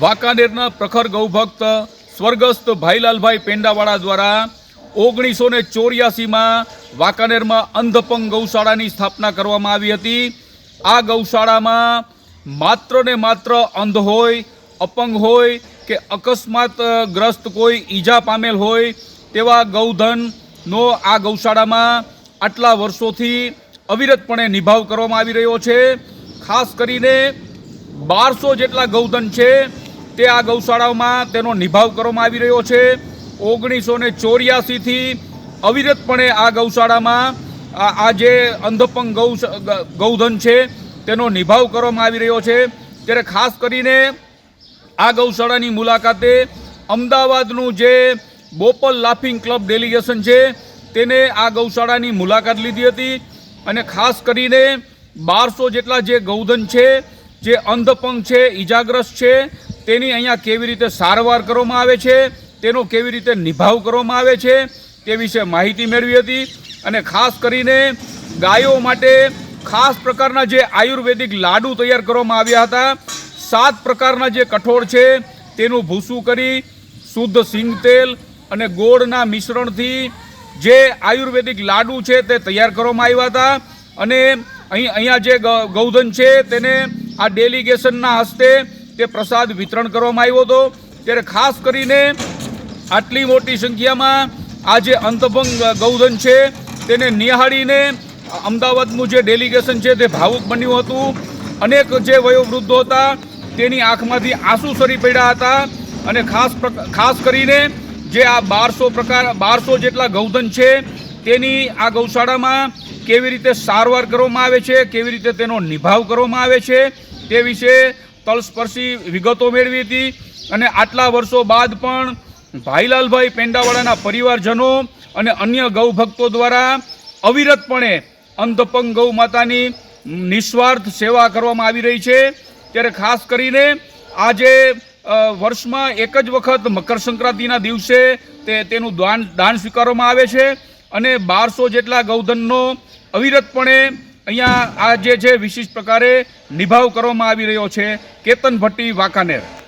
વાંકાનેરના પ્રખર ગૌભક્ત સ્વર્ગસ્થ ભાઈલાલભાઈ પેંડાવાળા દ્વારા ઓગણીસો ને ચોર્યાસીમાં વાંકાનેરમાં અંધપંગ ગૌશાળાની સ્થાપના કરવામાં આવી હતી. આ ગૌશાળામાં માત્ર ને માત્ર અંધ હોય, અપંગ હોય કે અકસ્માત ગ્રસ્ત કોઈ ઈજા પામેલ હોય તેવા ગૌધનનો આ ગૌશાળામાં આટલા વર્ષોથી અવિરતપણે નિભાવ કરવામાં આવી રહ્યો છે. ખાસ કરીને બારસો જેટલા ગૌધન છે તે આ ગૌશાળાઓમાં તેનો નિભાવ કરવામાં આવી રહ્યો છે. ઓગણીસો ને ચોર્યાસીથી અવિરતપણે આ ગૌશાળામાં આ જે અંધપંગ ગૌ ગૌધન છે, તેનો નિભાવ કરવામાં આવી રહ્યો છે. ત્યારે ખાસ કરીને આ ગૌશાળાની મુલાકાતે અમદાવાદનું જે બોપલ લાફિંગ ક્લબ ડેલિગેશન છે, તેને આ ગૌશાળાની મુલાકાત લીધી હતી. અને ખાસ કરીને બારસો જેટલા જે ગૌધન છે, જે અંધપંગ છે, ઈજાગ્રસ્ત છે તેની અહીંયા કેવી રીતે સારવાર કરવામાં આવે છે, તેનો કેવી રીતે નિભાવ કરવામાં આવે છે, તે વિશે માહિતી મેળવી હતી અને ખાસ કરીને ગાયો માટે ખાસ પ્રકારના જે આયુર્વેદિક લાડુ તૈયાર કરવામાં આવ્યા હતા, સાત પ્રકારના જે કઠોળ છે, તેનું ભૂસું કરી, શુદ્ધ સિંગ તેલ અને ગોળના મિશ્રણથી જે આયુર્વેદિક લાડુ છે તે તૈયાર કરવામાં આવ્યા હતા અને અહીં, અહીંયા જે ગૌધન છે તેને આ ડેલિગેશનના હસ્તે તે પ્રસાદ વિતરણ કરવામાં આવ્યો હતો. ત્યારે ખાસ કરીને આટલી મોટી સંખ્યામાં આ જે અંતભંગ ગૌધન છે. તેને નિહાળીને અમદાવાદનું જે ડેલિગેશન છે તે ભાવુક બન્યું હતું. અનેક જે વયોવૃદ્ધો હતા તેની આંખમાંથી આંસુ સરી પડ્યા હતા. અને ખાસ ખાસ કરીને જે આ બારસો પ્રકાર, બારસો જેટલા ગૌધન છે તેની આ ગૌશાળામાં કેવી રીતે સારવાર કરવામાં આવે છે, કેવી રીતે તેનો નિભાવ કરવામાં આવે છે તે વિશે તલસ્પર્શી વિગતો મેળવી હતી અને આટલા વર્ષો બાદ પણ ભાઈલાલભાઈ પેંડાવાળાના પરિવારજનો અને અન્ય ગૌભક્તો દ્વારા અવિરતપણે અંધપંગ ગૌ માતાની નિસ્વાર્થ સેવા કરવામાં આવી રહી છે. ત્યારે ખાસ કરીને આજે વર્ષમાં એક જ વખત મકર સંક્રાંતિના દિવસે તે, તેનું દાન દાન સ્વીકારવામાં આવે છે અને બારસો જેટલા ગૌધનનો અવિરતપણે અહીંયા આ જે છે વિશિષ્ટ પ્રકારે નિભાવ કરવામાં આવી રહ્યો છે કેતન ભટ્ટી વાંકાનેર.